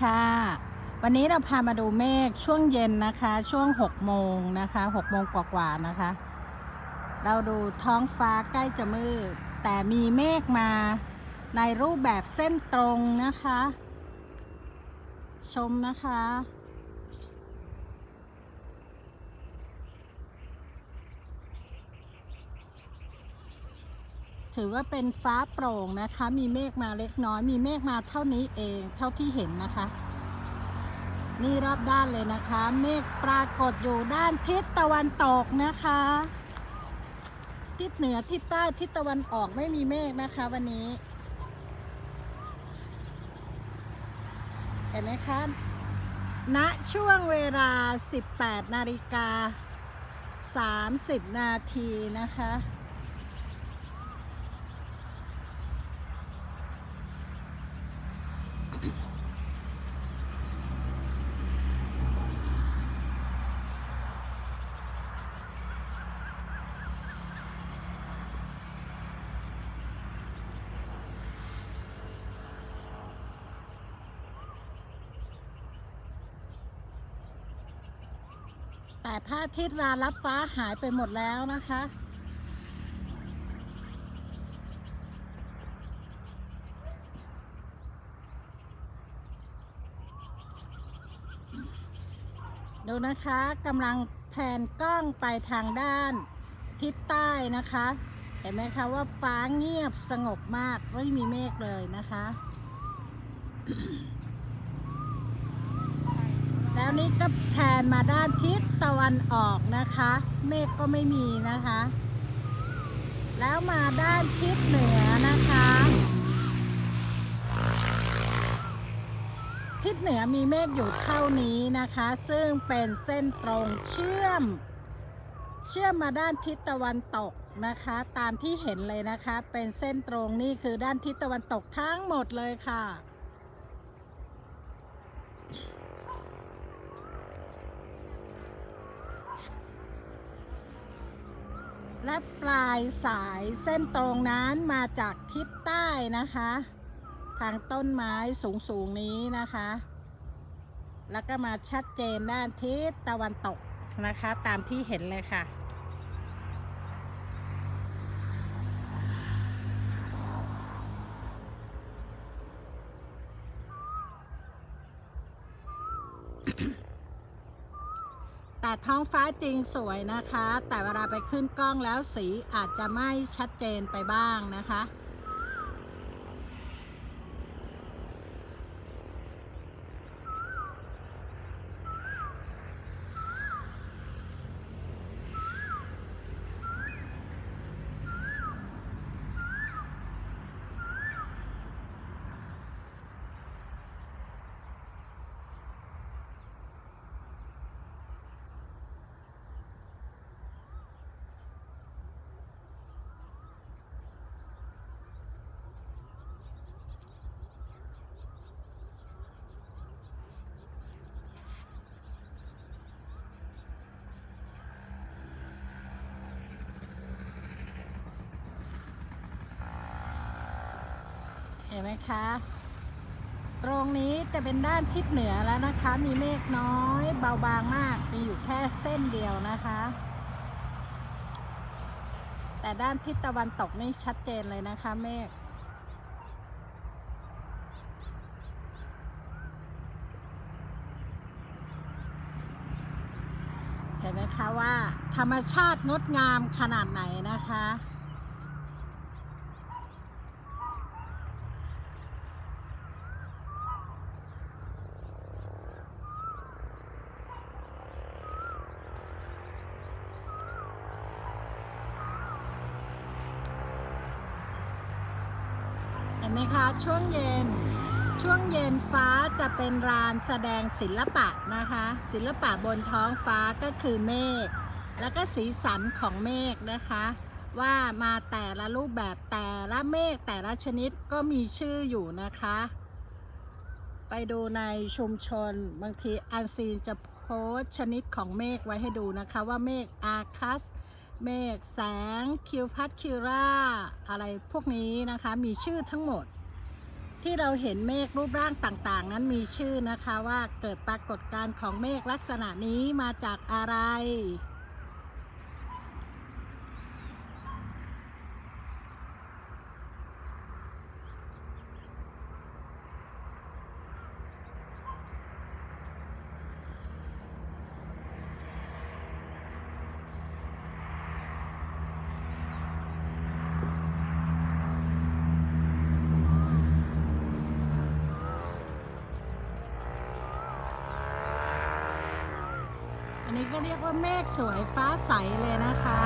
ค่ะ วันนี้เราพามาดูเมฆช่วงเย็นนะคะ ช่วง6โมงนะคะ6โมงกว่าๆนะคะ เราดูท้องฟ้าใกล้จะมืด แต่มีเมฆมาในรูปแบบเส้นตรงนะคะ ชมนะคะ ถือว่าเป็นฟ้าโปร่งนะคะ มีเมฆมาเล็กน้อย มีเมฆมาเท่านี้เอง เท่าที่เห็นนะคะ นี่รอบด้านเลยนะคะ เมฆปรากฏอยู่ด้านทิศตะวันตกนะคะ ทิศเหนือทิศใต้ทิศตะวันออกไม่มีเมฆนะคะ วันนี้ เห็นไหมคะณช่วงเวลา 18 นาฬิกา 30 นาทีนะคะ แต่พระอาทิตย์รารับฟ้าหายไปหมดแล้วนะคะ ดูนะคะกำลังแผนกล้องไปทางด้านทิศใต้นะคะ เห็นไหมคะว่าฟ้าเงียบสงบมากไม่มีเมฆเลยนะคะ แล้วนี่ก็แผนมาด้านทิศตะวันออกนะคะ เมฆก็ไม่มีนะคะ แล้วมาด้านทิศเหนือนะคะ ทิศเหนือมีเมฆอยู่เท่านี้นะคะ ซึ่งเป็นเส้นตรงเชื่อม เชื่อมมาด้านทิศตะวันตกนะคะ ตามที่เห็นเลยนะคะ เป็นเส้นตรงนี่คือด้านทิศตะวันตกทั้งหมดเลยค่ะและปลายสายเส้นตรงนั้นมาจากทิศใต้นะคะ ทางต้นไม้สูงๆนี้นะคะ แล้วก็มาชัดเจนด้านทิศตะวันตกนะคะ ตามที่เห็นเลยค่ะแต่ท้องฟ้าจริงสวยนะคะ แต่เวลาไปขึ้นกล้องแล้วสีอาจจะไม่ชัดเจนไปบ้างนะคะ ห็นไหมคะ ตรงนี้จะเป็นด้านทิศเหนือแล้วนะคะ มีเมฆน้อยเบาบางมาก มีอยู่แค่เส้นเดียวนะคะ แต่ด้านทิศตะวันตกนี่ชัดเจนเลยนะคะเมฆเห็นไหมคะว่าธรรมชาติงดงามขนาดไหนนะคะ มคะ ช่วงเย็น ช่วงเย็นฟ้าจะเป็นรานแสดงศิลปะนะคะ ศิลปะบนท้องฟ้าก็คือเมฆแล้วก็สีสันของเมฆนะคะ ว่ามาแต่ละรูปแบบแต่ละเมฆแต่ละชนิดก็มีชื่ออยู่นะคะ ไปดูในชุมชนบางทีอันซีนจะโพสชนิดของเมฆไว้ให้ดูนะคะว่าเมฆอาคัส เมฆแสง คิวพัดคิวรา อะไรพวกนี้นะคะ มีชื่อทั้งหมด ที่เราเห็นเมฆรูปร่างต่างๆ นั้นมีชื่อนะคะว่าเกิดปรากฏการณ์ของเมฆลักษณะนี้มาจากอะไร อันนี้ก็เรียกว่าเมฆสวยฟ้าใสเลยนะคะ